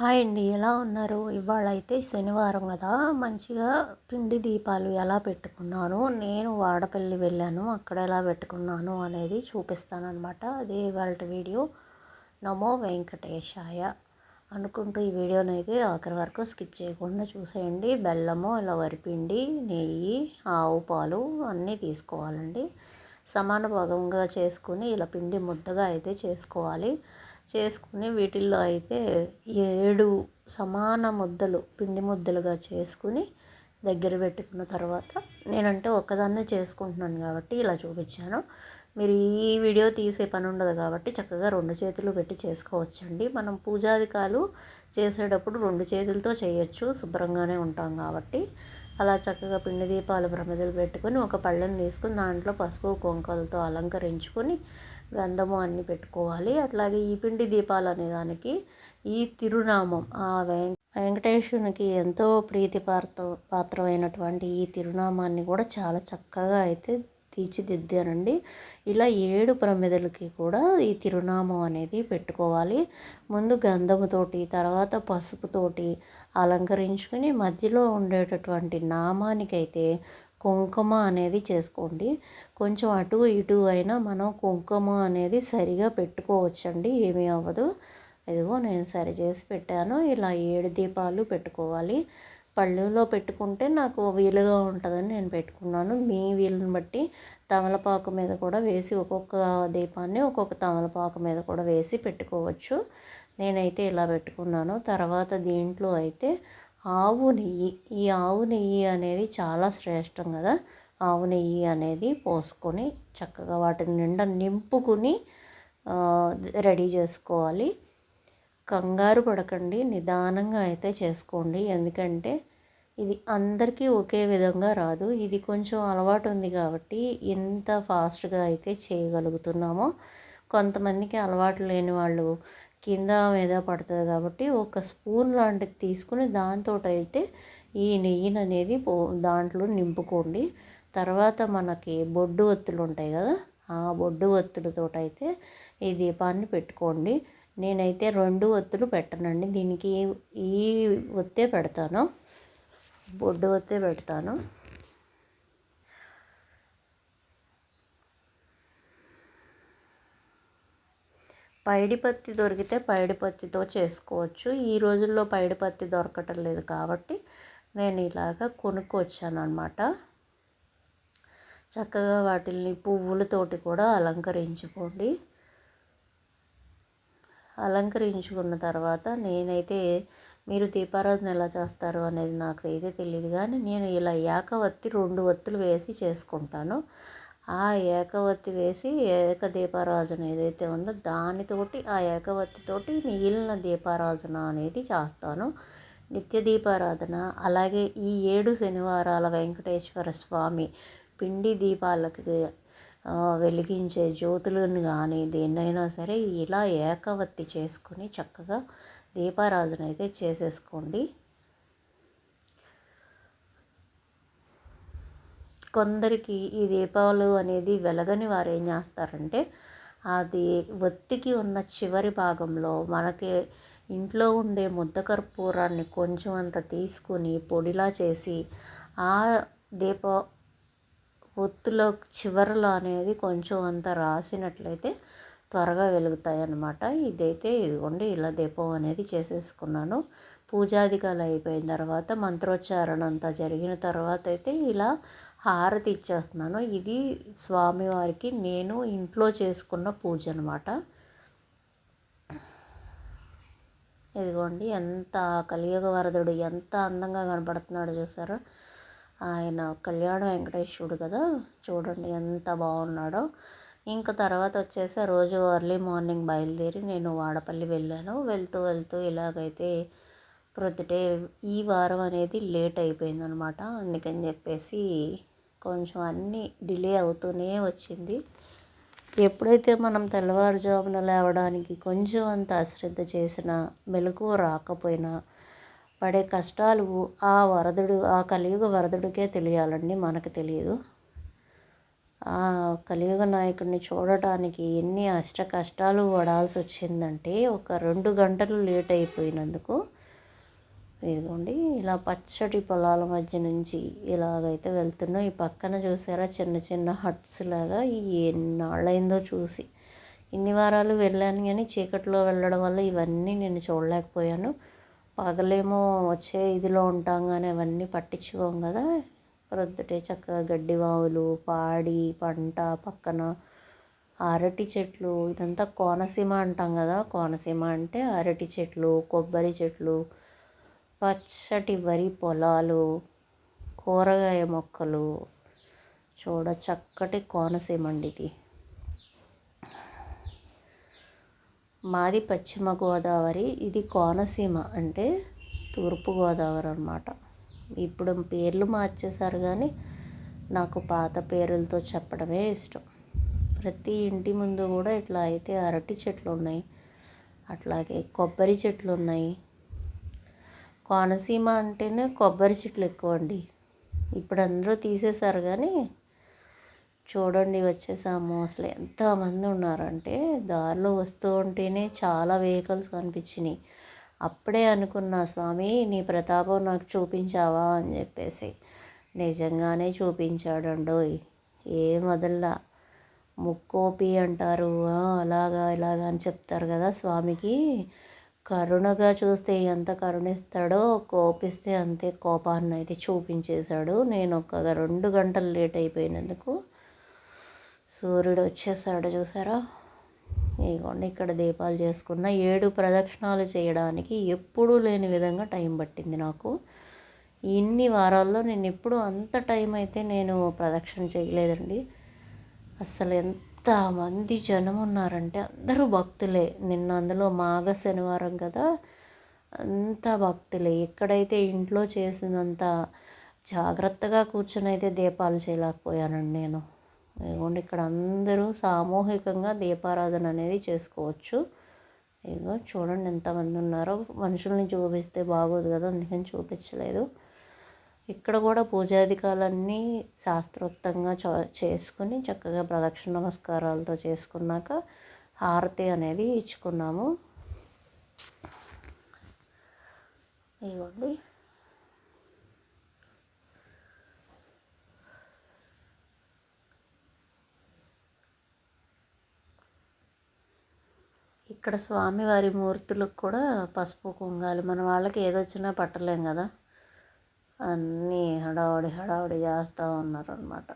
Hi అండి ఎలా ఉన్నారు? ఇవాళ అయితే శనివారం కదా మంచిగా పిండి దీపాలు ఎలా పెట్టుకున్నాను? నేను వాడపల్లి వెళ్ళాను అక్కడ ఎలా పెట్టుకున్నాను అనేది చూపిస్తానమాట అదే ఇవాళ వీడియో. నమో వెంకటేశాయ అనుకుంటూ ఈ వీడియోని అయితే ఆఖరి వరకు స్కిప్ చేయకుండా చూసేయండి. బెల్లము ఇలా వరిపిండి నెయ్యి ఆవు పాలు అన్నీ తీసుకోవాలండి. సమాన భాగంగా చేసుకుని ఇలా పిండి ముద్దగా అయితే చేసుకోవాలి. చేసుకుని వీటిల్లో అయితే ఏడు సమాన ముద్దలు పిండి ముద్దలుగా చేసుకుని దగ్గర పెట్టుకున్న తర్వాత నేనంటే ఒక్కదాన్నే చేసుకుంటున్నాను కాబట్టి ఇలా చూపించాను. మీరు ఈ వీడియో తీసే పని ఉండదు కాబట్టి చక్కగా రెండు చేతులు పెట్టి చేసుకోవచ్చండి. మనం పూజాదికాలు చేసేటప్పుడు రెండు చేతులతో చేయొచ్చు శుభ్రంగానే ఉంటాం కాబట్టి. అలా చక్కగా పిండి దీపాలు ప్రమిదలు పెట్టుకొని ఒక పళ్ళెం తీసుకుని దాంట్లో పసుపు కొంకలతో అలంకరించుకొని గంధము అన్నీ పెట్టుకోవాలి. అట్లాగే ఈ పిండి దీపాలు అనే దానికి ఈ తిరునామం ఆ వెం వెంకటేశ్వరునికి ఎంతో ప్రీతి పాత్ర పాత్రమైనటువంటి ఈ తిరునామాన్ని కూడా చాలా చక్కగా అయితే తీర్చిదిద్దానండి ఇలా ఏడు ప్రమిదలకి కూడా ఈ తిరునామం అనేది పెట్టుకోవాలి. ముందు గంధముతోటి తర్వాత పసుపుతోటి అలంకరించుకొని మధ్యలో ఉండేటటువంటి నామానికైతే కుంకుమ అనేది చేసుకోండి. కొంచెం అటు ఇటు అయినా మనం కుంకుమ అనేది సరిగా పెట్టుకోవచ్చండి. ఏమీ అవ్వదు. ఇదిగో నేను సరి చేసి పెట్టాను. ఇలా ఏడు దీపాలు పెట్టుకోవాలి. పళ్ళులో పెట్టుకుంటే నాకు వీలుగా ఉంటుందని నేను పెట్టుకున్నాను. మీ వీలుని బట్టి తమలపాకు మీద కూడా వేసి ఒక్కొక్క దీపాన్ని ఒక్కొక్క తమలపాకు మీద కూడా వేసి పెట్టుకోవచ్చు. నేనైతే ఇలా పెట్టుకున్నాను. తర్వాత దీంట్లో అయితే ఆవు నెయ్యి. ఈ ఆవు నెయ్యి అనేది చాలా శ్రేష్టం కదా. ఆవు నెయ్యి అనేది పోసుకొని చక్కగా వాటిని నిండా నింపుకుని రెడీ చేసుకోవాలి. కంగారు పడకండి. నిదానంగా అయితే చేసుకోండి. ఎందుకంటే ఇది అందరికీ ఒకే విధంగా రాదు. ఇది కొంచెం అలవాటు ఉంది కాబట్టి ఎంత ఫాస్ట్గా అయితే చేయగలుగుతున్నామో. కొంతమందికి అలవాటు లేని వాళ్ళు కింద మీద పడుతుంది కాబట్టి ఒక స్పూన్ లాంటిది తీసుకుని దాంతో అయితే ఈ నెయ్యిని అనేది పో దాంట్లో నింపుకోండి. తర్వాత మనకి బొడ్డు ఒత్తులు ఉంటాయి కదా ఆ బొడ్డు ఒత్తులతో అయితే ఈ దీపాన్ని పెట్టుకోండి. నేనైతే రెండు ఒత్తులు పెట్టనండి. దీనికి ఈ ఒత్తే పెడతాను. బొడ్డు ఒత్తే పెడతాను. పైడిపత్తి దొరికితే పైడిపత్తితో చేసుకోవచ్చు. ఈ రోజుల్లో పైడిపత్తి దొరకటం లేదు కాబట్టి నేను ఇలాగ కొనుక్కొచ్చాను అనమాట చక్కగా వాటిని పువ్వులతోటి కూడా అలంకరించుకోండి. అలంకరించుకున్న తర్వాత నేనైతే మీరు దీపారాధన ఎలా చేస్తారు అనేది నాకు అయితే తెలియదు కానీ నేను ఇలా ఏకవత్తి రెండు వత్తులు వేసి చేసుకుంటాను. ఆ ఏకవత్తి వేసి ఏకదీపారాజన ఏదైతే ఉందో దానితోటి ఆ ఏకవత్తితోటి మిగిలిన దీపారాధన అనేది చేస్తాను. నిత్య దీపారాధన అలాగే ఈ ఏడు శనివారాల వెంకటేశ్వర స్వామి పిండి దీపాలకి వెలిగించే జ్యోతులను కానీ దేన్నైనా సరే ఇలా ఏకవత్తి చేసుకుని చక్కగా దీపారాధన అయితే చేసేసుకోండి. కొందరికి ఈ దీపాలు అనేది వెలగని వారు ఏం చేస్తారంటే అది ఒత్తికి ఉన్న చివరి భాగంలో మనకి ఇంట్లో ఉండే ముద్ద కర్పూరాన్ని కొంచెం అంత తీసుకుని పొడిలా చేసి ఆ దీప ఒత్తులో చివరలో అనేది కొంచెం అంత రాసినట్లయితే త్వరగా వెలుగుతాయి అన్నమాట ఇదైతే ఇదిగోండి ఇలా దీపం అనేది చేసేసుకున్నాను. పూజాదికాలు అయిపోయిన తర్వాత మంత్రోచ్చారణ అంతా జరిగిన తర్వాత అయితే ఇలా హారతి ఇచ్చేస్తున్నాను. ఇది స్వామివారికి నేను ఇంట్లో చేసుకున్న పూజ అనమాట ఇదిగోండి ఎంత కలియుగ వరదుడు ఎంత అందంగా కనపడుతున్నాడు చూసారా? ఆయన కళ్యాణ వెంకటేశ్వరుడు కదా. చూడండి ఎంత బాగున్నాడో. ఇంకా తర్వాత వచ్చేసి రోజు ఎర్లీ మార్నింగ్ బయలుదేరి నేను వాడపల్లి వెళ్ళాను. వెళ్తూ వెళ్తూ ఇలాగైతే ప్రొద్దుటే ఈ వారం అనేది లేట్ అయిపోయింది అనమాట అందుకని చెప్పేసి కొంచెం అన్నీ డిలే అవుతూనే వచ్చింది. ఎప్పుడైతే మనం తెల్లవారుజామున లేవడానికి కొంచెం అంత అశ్రద్ధ చేసినా మెలకువ రాకపోయినా పడే కష్టాలు ఆ వరదుడు ఆ కలియుగ వరదుడికే తెలియాలండి మనకు తెలియదు. ఆ కలియుగ నాయకుడిని చూడటానికి ఎన్ని అష్ట కష్టాలు పడాల్సి వచ్చిందంటే ఒక రెండు గంటలు లేట్ అయిపోయినందుకు ఇదిగోండి ఇలా పచ్చటి పొలాల మధ్య నుంచి ఇలాగైతే వెళ్తున్నాం. ఈ పక్కన చూసారా చిన్న చిన్న హట్స్ లాగా ఎన్నాళ్ళైందో చూసి. ఇన్ని వారాలు వెళ్ళాను కానీ చీకట్లో వెళ్ళడం వల్ల ఇవన్నీ నేను చూడలేకపోయాను. పగలేమో వచ్చే ఇదిలో ఉంటాం కానీ అవన్నీ పట్టించుకోం కదా. ప్రొద్దుటే చక్కగా గడ్డి వావులు పాడి పంట పక్కన అరటి చెట్లు ఇదంతా కోనసీమ అంటాం కదా. కోనసీమ అంటే అరటి చెట్లు కొబ్బరి చెట్లు పచ్చటి వరి పొలాలు కూరగాయ మొక్కలు చూడ చక్కటి కోనసీమ అండి ఇది. మాది పశ్చిమ గోదావరి ఇది కోనసీమ అంటే తూర్పు గోదావరి అనమాట ఇప్పుడు పేర్లు మార్చేశారు కానీ నాకు పాత పేర్లతో చెప్పడమే ఇష్టం. ప్రతి ఇంటి ముందు కూడా ఇట్లా అయితే అరటి చెట్లు ఉన్నాయి. అట్లాగే కొబ్బరి చెట్లు ఉన్నాయి. కోనసీమ అంటేనే కొబ్బరి చెట్లు ఎక్కువ అండి ఇప్పుడు అందరూ తీసేశారు కానీ చూడండి వచ్చేసాము. అసలు ఎంతమంది ఉన్నారంటే దారిలో వస్తూ ఉంటేనే చాలా వెహికల్స్ కనిపించినాయి. అప్పుడే అనుకున్నా స్వామి నీ ప్రతాపం నాకు చూపించావా? అని చెప్పేసి. నిజంగానే చూపించాడండోయ్. ఏ మొదల్లా ముక్కోపి అంటారు. అలాగా ఇలాగా అని చెప్తారు కదా స్వామికి. కరుణగా చూస్తే ఎంత కరుణిస్తాడో కోపిస్తే అంతే కోపాన్ని అయితే చూపించేశాడు. నేను ఒక రెండు గంటలు లేట్ అయిపోయినందుకు సూర్యుడు వచ్చేసాడు చూసారా? ఇదిగోండి ఇక్కడ దీపాలు చేసుకున్న ఏడు ప్రదక్షిణాలు చేయడానికి ఎప్పుడూ లేని విధంగా టైం పట్టింది నాకు. ఇన్ని వారాల్లో నేను ఎప్పుడు అంత టైం అయితే నేను ప్రదక్షిణ చేయలేదండి. అసలు ఎంతమంది జనం ఉన్నారంటే అందరూ భక్తులే. నిన్న అందులో మాఘ శనివారం కదా అంత భక్తులే. ఎక్కడైతే ఇంట్లో చేసినంత జాగ్రత్తగా కూర్చొని అయితే దీపాలు చేయలేకపోయానండి నేను. ఇదిగోండి ఇక్కడ అందరూ సామూహికంగా దీపారాధన అనేది చేసుకోవచ్చు. ఇదిగో చూడండి ఎంతమంది ఉన్నారో. మనుషుల్ని చూపిస్తే బాగోదు కదా అందుకని చూపించలేదు. ఇక్కడ కూడా పూజాధికాలన్నీ శాస్త్రోక్తంగా చేసుకుని చక్కగా ప్రదక్షిణ నమస్కారాలతో చేసుకున్నాక హారతి అనేది ఇచ్చుకున్నాము. ఇవ్వండి. ఇక్కడ స్వామివారి మూర్తులకు కూడా పసుపు కుంగాలి మన వాళ్ళకి ఏదొచ్చినా పట్టలేం కదా? అన్నీ హడావుడి హడావుడి చేస్తూ ఉన్నారు అనమాట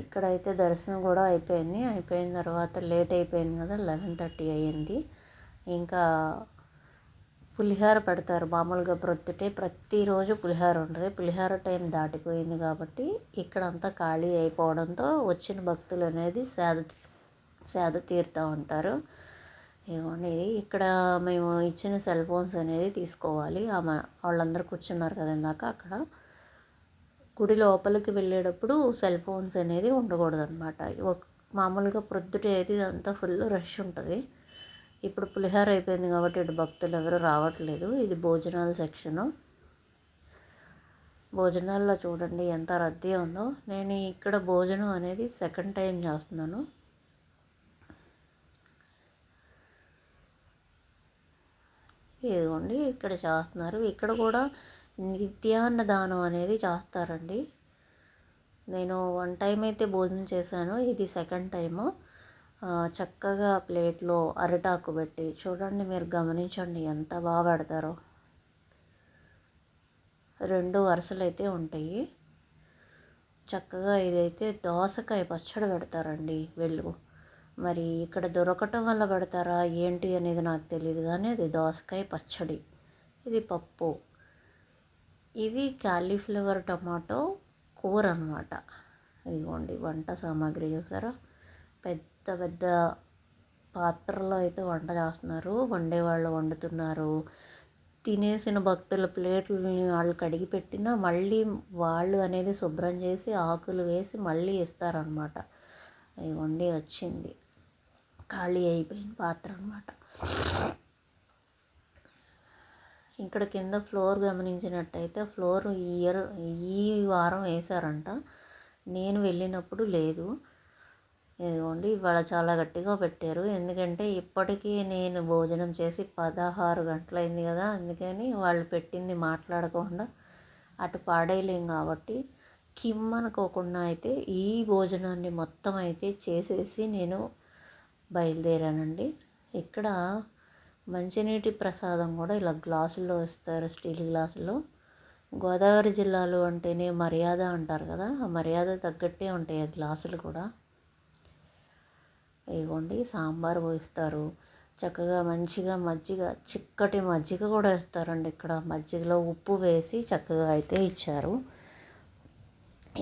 ఇక్కడైతే దర్శనం కూడా అయిపోయింది. అయిపోయిన తర్వాత లేట్ అయిపోయింది కదా లెవెన్ థర్టీ అయ్యింది. ఇంకా పులిహార పెడతారు. మామూలుగా ప్రొద్దుటే ప్రతిరోజు పులిహార ఉంటుంది. పులిహార టైం దాటిపోయింది కాబట్టి ఇక్కడంతా ఖాళీ అయిపోవడంతో వచ్చిన భక్తులు అనేది సేద సేద తీరుతూ ఉంటారు. ఇవ్వండి ఇక్కడ మేము ఇచ్చిన సెల్ ఫోన్స్ అనేది తీసుకోవాలి. ఆమె వాళ్ళందరూ కూర్చున్నారు కదా ఇందాక అక్కడ. గుడి లోపలికి వెళ్ళేటప్పుడు సెల్ ఫోన్స్ అనేది ఉండకూడదు అనమాట మామూలుగా ప్రొద్దుట ఏది అంతా ఫుల్ రష్ ఉంటుంది. ఇప్పుడు పులిహార అయిపోయింది కాబట్టి ఇటు భక్తులు ఎవరు రావట్లేదు. ఇది భోజనాల సెక్షను. భోజనాల్లో చూడండి ఎంత రద్దీ ఉందో. నేను ఇక్కడ భోజనం అనేది సెకండ్ టైం చేస్తున్నాను. ఇదిగోండి ఇక్కడ చేస్తున్నారు. ఇక్కడ కూడా నిత్యాన్న దానం అనేది చేస్తారండి. నేను వన్ టైం అయితే భోజనం చేశాను. ఇది సెకండ్ టైము చక్కగా ప్లేట్లో అరిటాకు పెట్టి చూడండి మీరు గమనించండి ఎంత బాగా పెడతారో. రెండు వరుసలు అయితే ఉంటాయి. చక్కగా ఇదైతే దోసకాయ పచ్చడి పెడతారండి వెళ్ళు మరి ఇక్కడ దొరకటం వల్ల పెడతారా ఏంటి అనేది నాకు తెలియదు కానీ అది దోసకాయ పచ్చడి. ఇది పప్పు. ఇది క్యాలీఫ్లవర్ టమాటో కూర అనమాట ఇదిగోండి వంట సామాగ్రి చూసారా? పెద్ద పెద్ద పాత్రలో అయితే వంట చేస్తున్నారు. వండేవాళ్ళు వండుతున్నారు. తినేసిన భక్తుల ప్లేట్లని వాళ్ళు కడిగి పెట్టినా మళ్ళీ వాళ్ళు అనేది శుభ్రం చేసి ఆకులు వేసి మళ్ళీ ఇస్తారనమాట ఇవ్వండి వచ్చింది. ఖాళీ అయిపోయిన పాత్ర అనమాట ఇక్కడ కింద ఫ్లోర్ గమనించినట్టయితే ఫ్లోర్ ఈ ఇయర్ ఈ వారం వేశారంట. నేను వెళ్ళినప్పుడు లేదు. ఇదిగోండి ఇవాళ చాలా గట్టిగా పెట్టారు. ఎందుకంటే ఇప్పటికీ నేను భోజనం చేసి పదహారు గంటలైంది కదా అందుకని వాళ్ళు పెట్టింది మాట్లాడకుండా అటు పాడేయలేం కాబట్టి కిమ్ అనుకోకుండా అయితే ఈ భోజనాన్ని మొత్తం అయితే చేసేసి నేను బయలుదేరానండి. ఇక్కడ మంచినీటి ప్రసాదం కూడా ఇలా గ్లాసుల్లో ఇస్తారు స్టీల్ గ్లాసులో గోదావరి జిల్లాలో అంటేనే మర్యాద అంటారు కదా ఆ మర్యాద తగ్గట్టే ఉంటాయి ఆ గ్లాసులు కూడా. ఇవ్వండి సాంబార్ పోయిస్తారు. చక్కగా మంచిగా మజ్జిగ చిక్కటి మజ్జిగ కూడా ఇస్తారండి ఇక్కడ. మజ్జిగలో ఉప్పు వేసి చక్కగా అయితే ఇచ్చారు.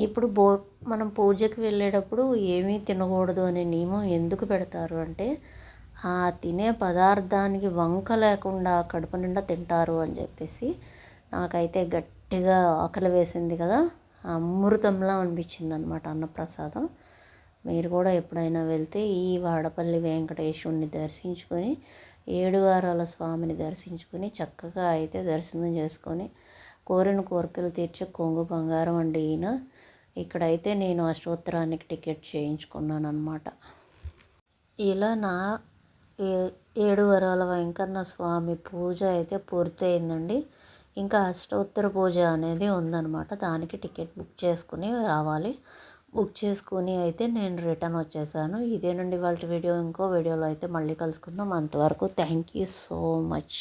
ఇప్పుడు బో మనం పూజకి వెళ్ళేటప్పుడు ఏమీ తినకూడదు అనే నియమం ఎందుకు పెడతారు అంటే ఆ తినే పదార్థానికి వంక లేకుండా కడుపు నిండా తింటారు అని చెప్పేసి నాకైతే గట్టిగా ఆకలి వేసింది కదా అమృతంలా అనిపించింది అనమాట అన్నప్రసాదం. మీరు కూడా ఎప్పుడైనా వెళ్తే ఈ వాడపల్లి వెంకటేశ్వరుని దర్శించుకొని ఏడువారాల స్వామిని దర్శించుకొని చక్కగా అయితే దర్శనం చేసుకొని కోరిన కోరికలు తీర్చే కొంగు బంగారం అండి ఈయన. ఇక్కడైతే నేను అష్టోత్తరానికి టికెట్ చేయించుకున్నాను అనమాట ఇలా నా ఏడు వరాల వెంకన్న స్వామి పూజ అయితే పూర్తయిందండి. ఇంకా అష్టోత్తర పూజ అనేది ఉందన్నమాట. దానికి టికెట్ బుక్ చేసుకుని రావాలి. బుక్ చేసుకుని అయితే నేను రిటర్న్ వచ్చేసాను. ఇదేనండి వాళ్ళ వీడియో. ఇంకో వీడియోలో అయితే మళ్ళీ కలుసుకుందాం. అంతవరకు థ్యాంక్ యూ సో మచ్.